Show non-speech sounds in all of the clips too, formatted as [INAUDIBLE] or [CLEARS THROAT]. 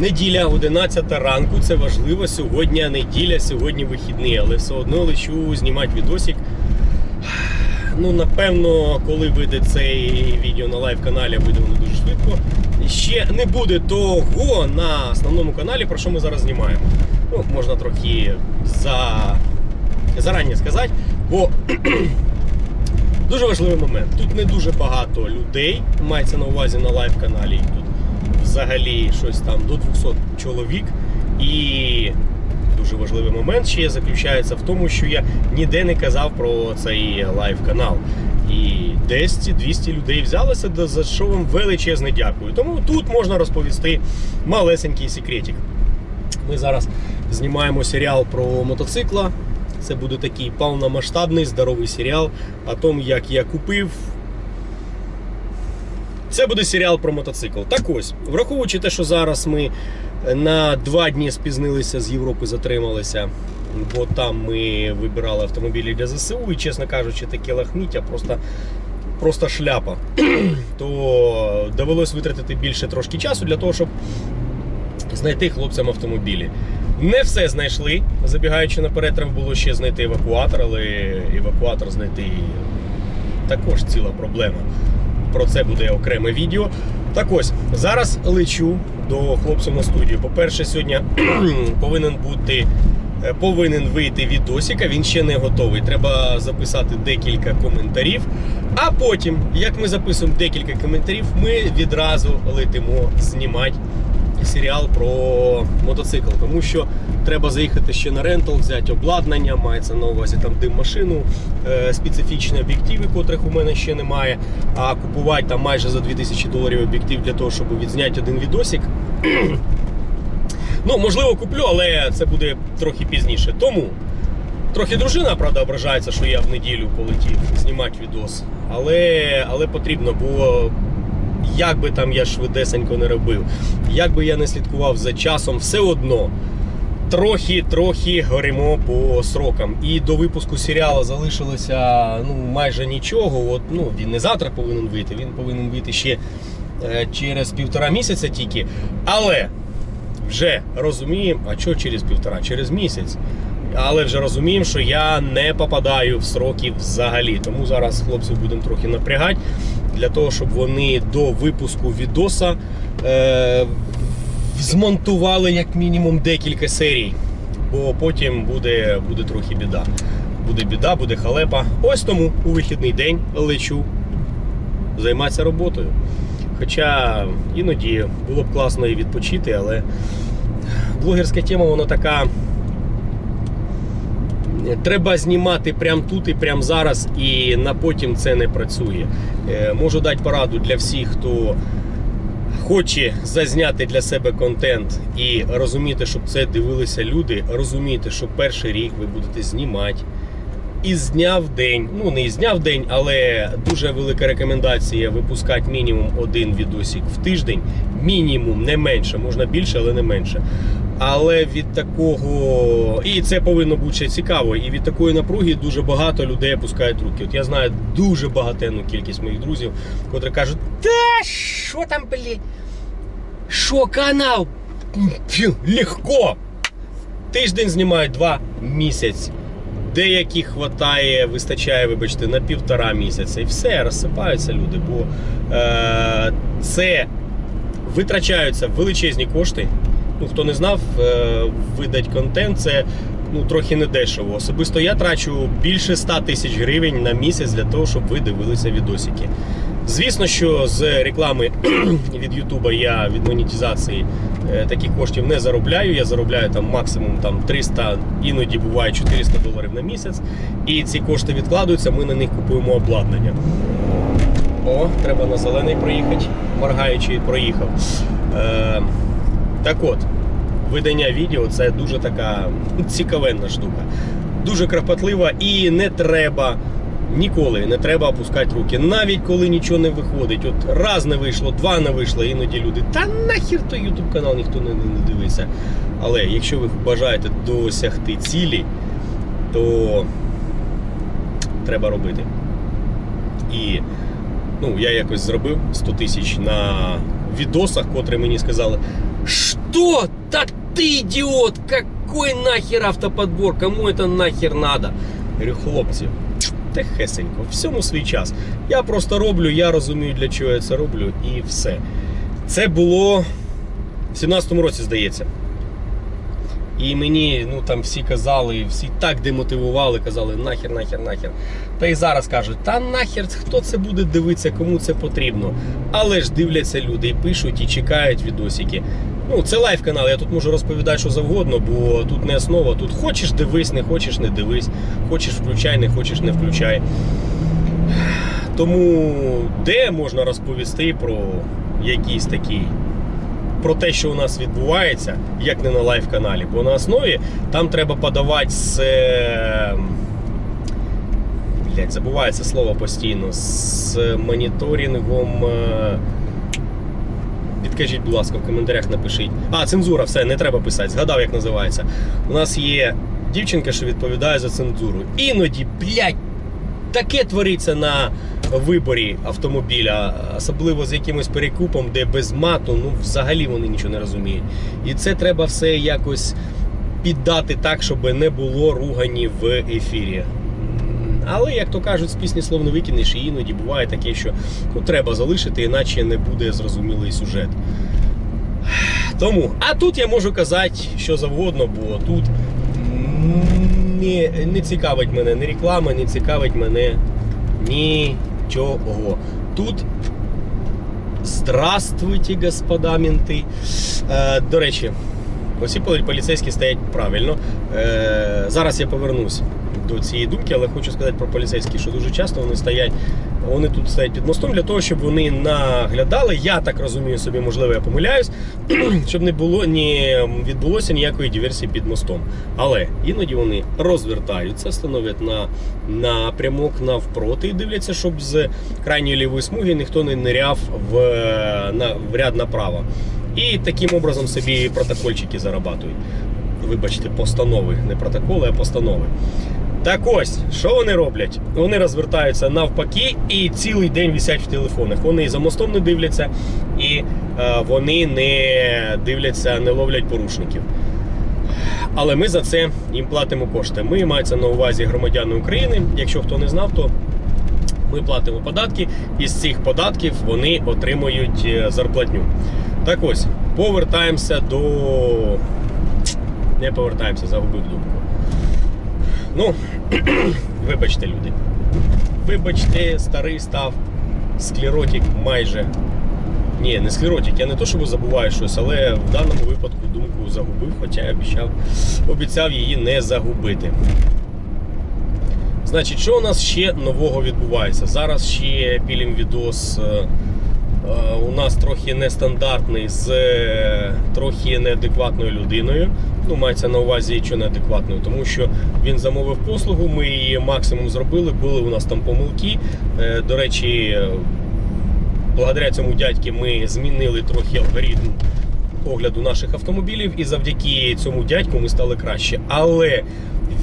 Неділя, 11 ранку, це важливо. Сьогодні неділя, сьогодні вихідний, але все одно лечу знімати відосик. Ну, напевно, коли вийде цей відео на лайв-каналі, вийде воно дуже швидко. Ще не буде того на основному каналі, про що ми зараз знімаємо. Ну, можна трохи за... зарані сказати, бо [CLEARS THROAT] дуже важливий момент. Тут не дуже багато людей, мається на увазі на лайв-каналі. Тут взагалі щось там до 200 чоловік. І дуже важливий момент ще заключається в тому, що я ніде не казав про цей лайв-канал. І десь ці 200 людей взялися, за що вам величезне дякую. Тому тут можна розповісти малесенький секретик. Ми зараз знімаємо серіал про мотоцикла. Це буде такий повномасштабний здоровий серіал о тому, як я купив. Це буде серіал про мотоцикл. Так ось, враховуючи те, що зараз ми на два дні спізнилися з Європи, затрималися, бо там ми вибирали автомобілі для ЗСУ, і, чесно кажучи, таке лахміття просто, просто шляпа. [CLEARS THROAT] То довелось витратити більше трошки часу для того, щоб знайти хлопцям автомобілі. Не все знайшли. Забігаючи наперед, треба було ще знайти евакуатор, але евакуатор знайти також ціла проблема. Про це буде окреме відео. Так ось, зараз лечу до хлопців на студію. По-перше, сьогодні [CLEARS THROAT] повинен бути. е, Повинен вийти відосик, а він ще не готовий. Треба записати декілька коментарів. А потім, як ми записуємо декілька коментарів, ми відразу летимо знімати серіал про мотоцикл, тому що треба заїхати ще на рентал, взяти обладнання, мається на увазі там дим машину, е, специфічні об'єктиви, котрих у мене ще немає. А купувати там майже за 2000 доларів об'єктив для того, щоб відзняти один відосик. ну, можливо, куплю, але це буде трохи пізніше. Тому трохи дружина, правда, ображається, що я в неділю полетів знімати відос. Але, але потрібно, бо як би там я швидесенько не робив, як би я не слідкував за часом, все одно трохи-трохи горимо по срокам. І до випуску серіалу залишилося ну, майже нічого. От, ну, він не завтра повинен вийти, він повинен вийти ще е, через півтора місяця тільки. Але вже розуміємо, а що через півтора? Через місяць. Але вже розуміємо, що я не попадаю в сроки взагалі. Тому зараз хлопців будемо трохи напрягати для того, щоб вони до випуску відоса е, змонтували як мінімум декілька серій. Бо потім буде, буде трохи біда. Буде біда, буде халепа. Ось тому у вихідний день лечу займатися роботою. Хоча іноді було б класно і відпочити, але блогерська тема, вона така. Треба знімати прямо тут і прямо зараз, і на потім це не працює. Е, Можу дати пораду для всіх, хто хоче зазняти для себе контент і розуміти, щоб це дивилися люди. Розуміти, що перший рік ви будете знімати із дня в день. Ну не із дня в день, але дуже велика рекомендація випускати мінімум один відосик в тиждень. Мінімум, не менше, можна більше, але не менше. Але від такого, і це повинно бути ще цікаво. І від такої напруги дуже багато людей опускають руки. От я знаю дуже багатенну кількість моїх друзів, котрі кажуть, та що там, блі? Що канал? Легко. Тиждень знімають два місяць. Деяких хватає, вистачає, вибачте, на півтора місяця. І все, розсипаються люди, бо е, це витрачаються величезні кошти. Ну, хто не знав, е, видати контент це ну, трохи не дешево. Особисто я трачу більше 100 тисяч гривень на місяць для того, щоб ви дивилися відосики. Звісно, що з реклами [CLEARS THROAT] від Ютуба я від монетизації е, таких коштів не заробляю. Я заробляю там максимум там 300, іноді буває 400 доларів на місяць. І ці кошти відкладуються, ми на них купуємо обладнання. О, треба на зелений проїхати. Моргаючи проїхав. Е, так от, видання відео це дуже така цікавенна штука. Дуже кропотлива і не треба. Ніколи не треба опускати руки. Навіть коли нічого не виходить. От раз не вийшло, два не вийшло, іноді люди. Та нахер той YouTube канал ніхто не, не, дивиться. Але якщо ви бажаєте досягти цілі, то треба робити. І ну, я якось зробив 100 тисяч на відосах, котрі мені сказали, Что? Так ты идиот! Какой нахер автоподбор? Кому это нахер надо? Я говорю, хлопці, тихесенько, всьому свій час. Я просто роблю, я розумію, для чого я це роблю, і все. Це було в 17-му році, здається. І мені ну там всі казали, всі так демотивували, казали нахер, нахер, нахер. Та й зараз кажуть, та нахер, хто це буде дивитися, кому це потрібно. Але ж дивляться люди і пишуть, і чекають відосики. Ну, це лайв канал, я тут можу розповідати що завгодно, бо тут не основа. Тут хочеш дивись, не хочеш не дивись, хочеш включай, не хочеш не включай. Тому де можна розповісти про якісь такі про те, що у нас відбувається, як не на лайв-каналі. Бо на основі там треба подавати з. е, Блять, забувається слово постійно. З моніторингом. е, Підкажіть, будь ласка, в коментарях напишіть. А, цензура, все, не треба писати. Згадав, як називається. У нас є дівчинка, що відповідає за цензуру. Іноді, блядь, таке твориться на виборі автомобіля, особливо з якимось перекупом, де без мату, ну взагалі вони нічого не розуміють. І це треба все якось піддати так, щоб не було ругані в ефірі. Але, як то кажуть, з пісні слов не викинеш, і іноді буває таке, що ну, треба залишити, іначе не буде зрозумілий сюжет. Тому, а тут я можу казати що завгодно, бо тут не, не цікавить мене ні реклама, не цікавить мене нічого. Тут здравствуйте, господа менти. Е, до речі, усі поліцейські стоять правильно. Е, зараз я повернусь до цієї думки, але хочу сказати про поліцейські, що дуже часто вони стоять. Вони тут стоять під мостом для того, щоб вони наглядали. Я так розумію собі, можливо, я помиляюсь, [CLEARS THROAT] щоб не було не відбулося ніякої диверсії під мостом. Але іноді вони розвертаються, становлять на напрямок навпроти і дивляться, щоб з крайньої лівої смуги ніхто не ниряв в, на, в ряд направо. І таким образом собі протокольчики зарабатують. Вибачте, постанови, не протоколи, а постанови. Так ось, що вони роблять? Вони розвертаються навпаки і цілий день висять в телефонах. Вони за мостом не дивляться, і е, вони не дивляться, не ловлять порушників. Але ми за це їм платимо кошти. Ми мається на увазі громадяни України. Якщо хто не знав, то ми платимо податки, і з цих податків вони отримують е, зарплатню. Так ось, повертаємося до. Не повертаємося, загубив думку. Ну, [CLEARS THROAT] вибачте, люди. Вибачте, старий став склеротик майже. Ні, не склеротик, я не то, щоб забуваю щось, але в даному випадку думку загубив, хоча я обіцяв, обіцяв її не загубити. Значить, що у нас ще нового відбувається? Зараз ще пілім відос. е, е, У нас трохи нестандартний з е, трохи неадекватною людиною. Ну, мається на увазі, що неадекватною, тому що він замовив послугу, ми її максимум зробили, були у нас там помилки. Е, До речі, благодаря цьому дядьки ми змінили трохи алгоритм огляду наших автомобілів, і завдяки цьому дядьку ми стали краще. Але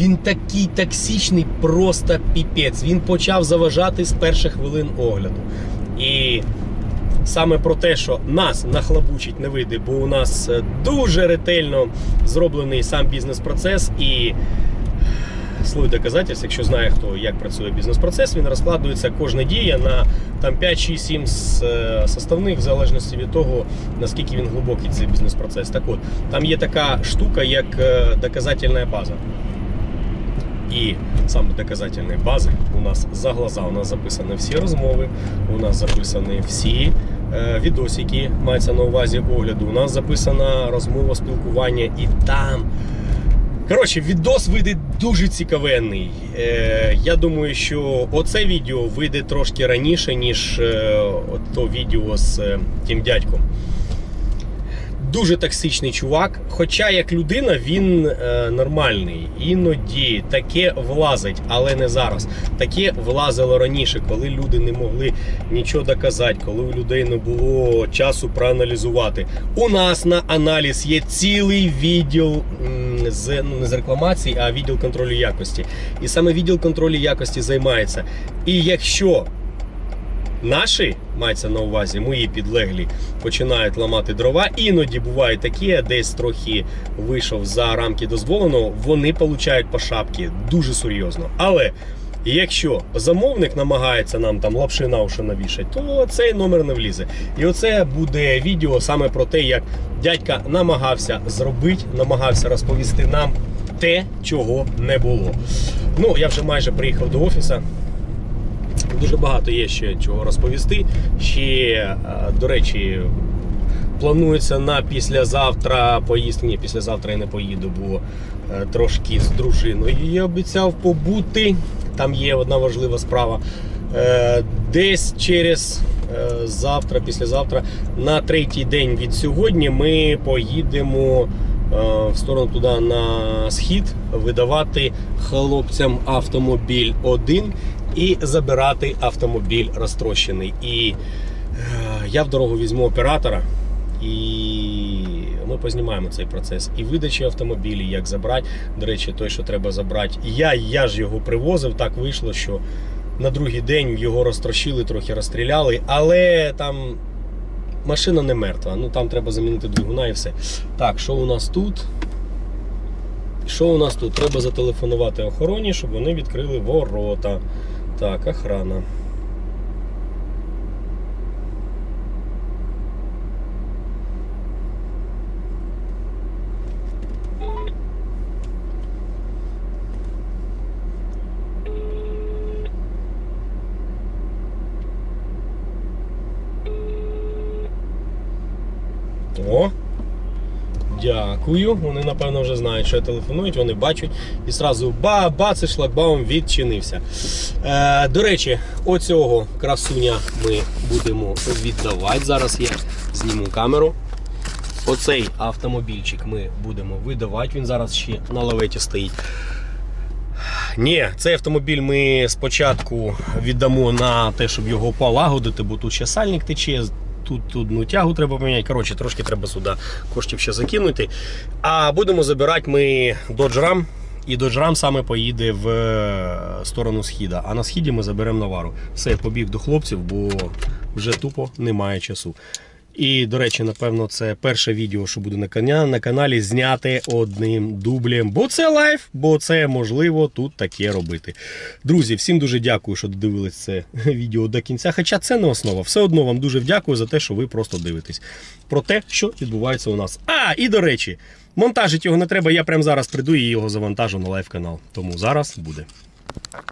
він такий токсичний, просто піпець. Він почав заважати з перших хвилин огляду. І саме про те, що нас нахлабучить не вийде, бо у нас е, дуже ретельно зроблений сам бізнес-процес і. Слуй доказательств, якщо знає хто як працює бізнес-процес, він розкладується кожна дія на там 5, 6, 7 с- е, составних, в залежності від того, наскільки він глибокий цей бізнес-процес. Так от, там є така штука, як е, доказательна база. І саме доказательної бази у нас за глаза. У нас записані всі розмови, у нас записані всі відосики, мається на увазі огляду. У нас записана розмова, спілкування, і там. Коротше, відос вийде дуже цікавенний. Е, я думаю, що оце відео вийде трошки раніше, ніж е, то відео з е, тим дядьком. Дуже токсичний чувак. Хоча як людина він е, нормальний. Іноді таке влазить, але не зараз. Таке влазило раніше, коли люди не могли нічого доказати, коли у людей не було часу проаналізувати. У нас на аналіз є цілий відділ з ну не з рекламації, а відділ контролю якості. І саме відділ контролю якості займається. І якщо Наші мається на увазі, мої підлеглі починають ламати дрова. Іноді буває таке, десь трохи вийшов за рамки дозволеного, вони получають по шапці дуже серйозно. Але якщо замовник намагається нам там лапши на уші навішати, то цей номер не влізе. І оце буде відео саме про те, як дядька намагався зробити, намагався розповісти нам те, чого не було. Ну, я вже майже приїхав до офісу. Дуже багато є ще чого розповісти. Ще, е, до речі, планується на післязавтра поїздки. Ні, післязавтра я не поїду, бо е, трошки з дружиною я обіцяв побути. Там є одна важлива справа. Е, Десь через завтра, післязавтра, на третій день від сьогодні ми поїдемо в сторону туди на схід видавати хлопцям автомобіль один і забирати автомобіль розтрощений. І е, я в дорогу візьму оператора. І ми познімаємо цей процес і видачі автомобілів, як забрати. До речі, той, що треба забрати. Я, я ж його привозив, так вийшло, що на другий день його розтрощили, трохи розстріляли, але там машина не мертва. Ну там треба замінити двигуна і все. Так, що у нас тут? Що у нас тут? Треба зателефонувати охороні, щоб вони відкрили ворота. Так, охрана. О, дякую. Вони, напевно, вже знають, що телефонують, вони бачать. І зразу ба, бац, і шлагбаум відчинився. Е, до речі, оцього красуня ми будемо віддавати. Зараз я зніму камеру. Оцей автомобільчик ми будемо видавати. Він зараз ще на лаветі стоїть. Ні, цей автомобіль ми спочатку віддамо на те, щоб його полагодити, бо тут ще сальник тече. Тут одну тягу треба поміняти. Коротше, трошки треба сюди коштів ще закинути. А будемо забирати ми Dodge Ram. І Dodge Ram саме поїде в е, сторону східа. А на східі ми заберемо навару. Все, побіг до хлопців, бо вже тупо немає часу. І, до речі, напевно, це перше відео, що буде на каналі, на каналі зняте одним дублем. Бо це лайф, бо це можливо тут таке робити. Друзі, всім дуже дякую, що додивились це [LAUGHS] відео до кінця. Хоча це не основа. Все одно вам дуже дякую за те, що ви просто дивитесь про те, що відбувається у нас. А, і до речі, монтажити його не треба. Я прямо зараз прийду і його завантажу на лайв канал. Тому зараз буде.